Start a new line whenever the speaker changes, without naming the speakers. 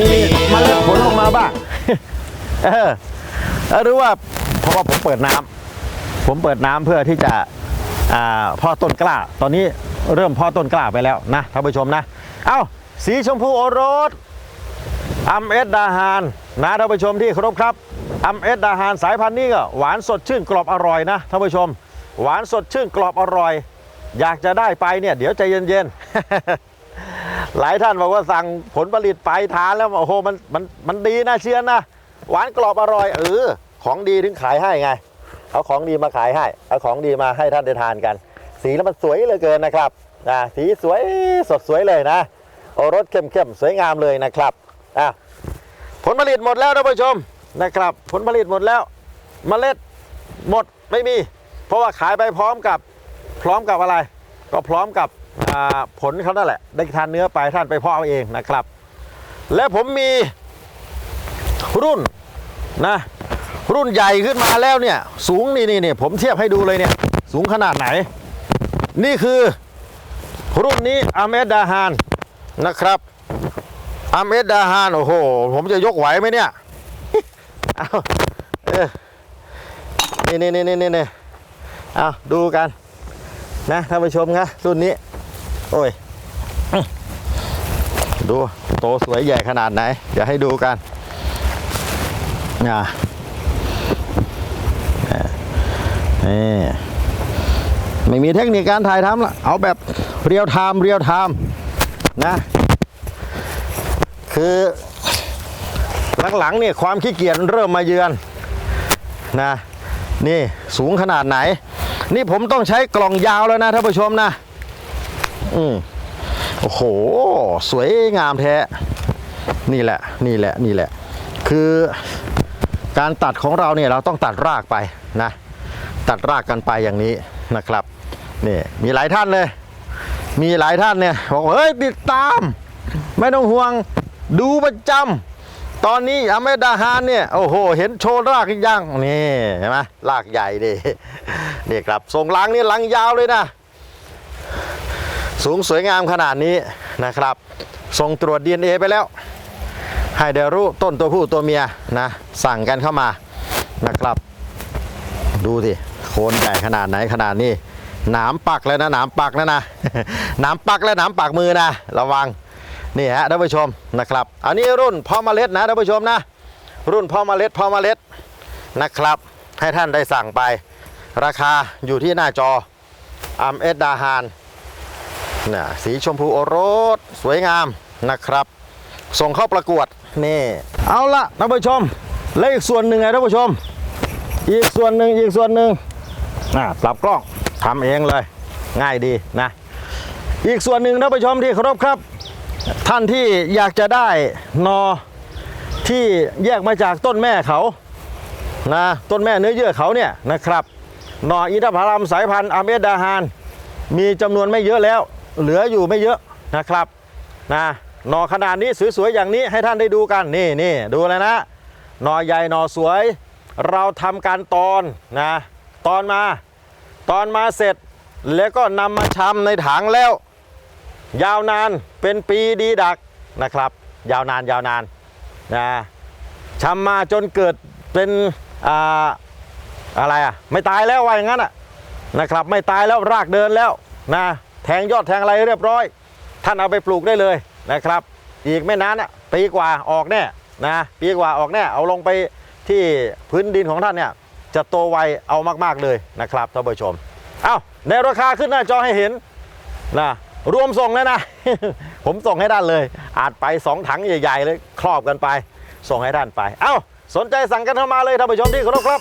มือนว่ามีเมล็ดผลลงมาบ้าง เออหรือว่าเพราะว่าผมเปิดน้ำผมเปิดน้ำเพื่อที่จะพ่อต้นกล้า ตอนนี้เริ่มพ่อต้นกล้าไปแล้วนะท่านผู้ชมนะ เอ้าสีชมพูโอรสอัมเอสดาฮานนะท่านผู้ชมที่เคารพครับอัมเอสดาฮานสายพันธุ์นี้ก็หวานสดชื่นกรอบอร่อยนะท่านผู้ชม หวานสดชื่นกรอบอร่อย อยากจะได้ไปเนี่ย เดี๋ยวใจเย็นๆ หลายท่านบอกว่าสั่งผลผลิตไปทานแล้วโอ้โหมันมันมันดีนะเชียร์นะหวานกรอบอร่อยเออของดีถึงขายให้ไง เอาของดีมาขายให้ เอาของดีมาให้ท่านได้ทานกัน สีแล้วมันสวยเหลือเกินนะครับอ่าสีสวยสดสวยเลยนะโอรสเข้มเข้มๆสวยงามเลยนะครับอะผลผลิตหมดแล้วท่านผู้ชมนะครับ ผลผลิตหมดแล้วเมล็ดหมดไม่มี เพราะว่าขายไปพร้อมกับพร้อมกับอะไร ก็พร้อมกับ ผลเขานั่นแหละ ได้ทานเนื้อไปท่านไปเพาะเอาเองนะครับ และผมมีรุ่นนะ รุ่นใหญ่ขึ้นมาแล้วเนี่ย สูงนี่นี่นี่ผมเทียบให้ดูเลยเนี่ย สูงขนาดไหน นี่คือรุ่นนี้อเมดดาฮานนะครับอเมดดาฮานโอ้โห ผมจะยกไหวไหมเนี่ยเอาเออนี่นี่นี่นี่นี่เอาดูกันนะท่านผู้ชมครับรุ่นนี้ โอ้ย ดูโตสวยใหญ่ขนาดไหน เดี๋ยวให้ดูกันอ่านี่ไม่มีเทคนิคการถ่ายทำละเอาแบบเรียวไทม์เรียวไทม์นะ คือหลังๆเนี่ยความขี้เกียจเริ่มมาเยือนนะนี่สูงขนาดไหน นี่ผมต้องใช้กล่องยาวแล้วนะท่านผู้ชมนะ อืมโอ้โห สวยงามแท้ นี่แหละ นี่แหละ นี่แหละ คือการตัดของเราเนี่ยเราต้องตัดรากไปนะ ตัดรากกันไปอย่างนี้นะครับ นี่มีหลายท่านเลย มีหลายท่านเนี่ยบอกว่าเฮ้ยติดตาม ไม่ต้องห่วงดูประจำตอนนี้อเมดาฮานเนี่ยโอ้โห เห็นโชว์รากอีกยังนี่เห็นไหมรากใหญ่ดินี่ครับทรงลังนี่ลังยาวเลยนะ สูงสวยงามขนาดนี้นะครับ ส่งตรวจ DNA ไปแล้ว ให้เดี๋ยวรู้ต้นตัวผู้ตัวเมียนะ สั่งกันเข้ามานะครับ ดูสิโคนใหญ่ขนาดไหนขนาดนี้หนามปักแล้วนะหนามปักแล้วนะหนามปักและหนามปักมือนะ ระวังนี่ฮะท่านผู้ชมนะครับ อันนี้รุ่นพ่อเมล็ดนะท่านผู้ชมนะ รุ่นพ่อเมล็ดพ่อเมล็ดนะครับ ให้ท่านได้สั่งไป ราคาอยู่ที่หน้าจออัมเอสดาฮาน น่ะสีชมพูโอรสสวยงามนะครับ ส่งเข้าประกวดนี่เอาละท่านผู้ชมและอีกส่วนหนึ่งไงท่านผู้ชม อีกส่วนหนึ่งอีกส่วนหนึ่งอะปรับกล้องทำเองเลย ง่ายดีนะ อีกส่วนหนึ่งท่านผู้ชมที่เคารพครับ ท่านที่อยากจะได้นอที่แยกมาจากต้นแม่เขานะต้นแม่เนื้อเยื่อเขาเนี่ยนะครับนออินทผลัมสายพันธุ์อเมดดาฮานมีจำนวนไม่เยอะแล้ว เหลืออยู่ไม่เยอะนะครับนะหนอขนาดนี้สวยๆอย่างนี้ให้ท่านได้ดูกันนี่นี่ดูเลยนะหนอใหญ่หนอสวย เราทำการตอนนะตอนมา ตอนมาเสร็จแล้วก็นำมาชำในถังแล้ว ยาวนานเป็นปีดีดักนะครับ ยาวนานยาวนานนะชำมาจนเกิดเป็นอ่าอะไรอะไม่ตายแล้วว่าอย่างนั้นอะนะครับ ไม่ตายแล้วรากเดินแล้วนะ งยอดแทงอะไรเรียบร้อย ท่านเอาไปปลูกได้เลยนะครับ อีกไม่นานอะปีกว่าออกแน่นะปีกว่าออกแน่เอาลงไปที่พื้นดินของท่านเนี่ยจะโตไวเอามาก ๆ เลยนะครับท่านผู้ชม เอาในราคาขึ้นหน้าจอให้เห็นนะรวมส่งแล้วนะ ผมส่งให้ท่านเลย อาจไป 2 ถังใหญ่ ๆ เลย ครอบกันไป ส่งให้ท่านไป เอ้า สนใจสั่งกันเข้ามาเลยท่านผู้ชมที่เคารพครับ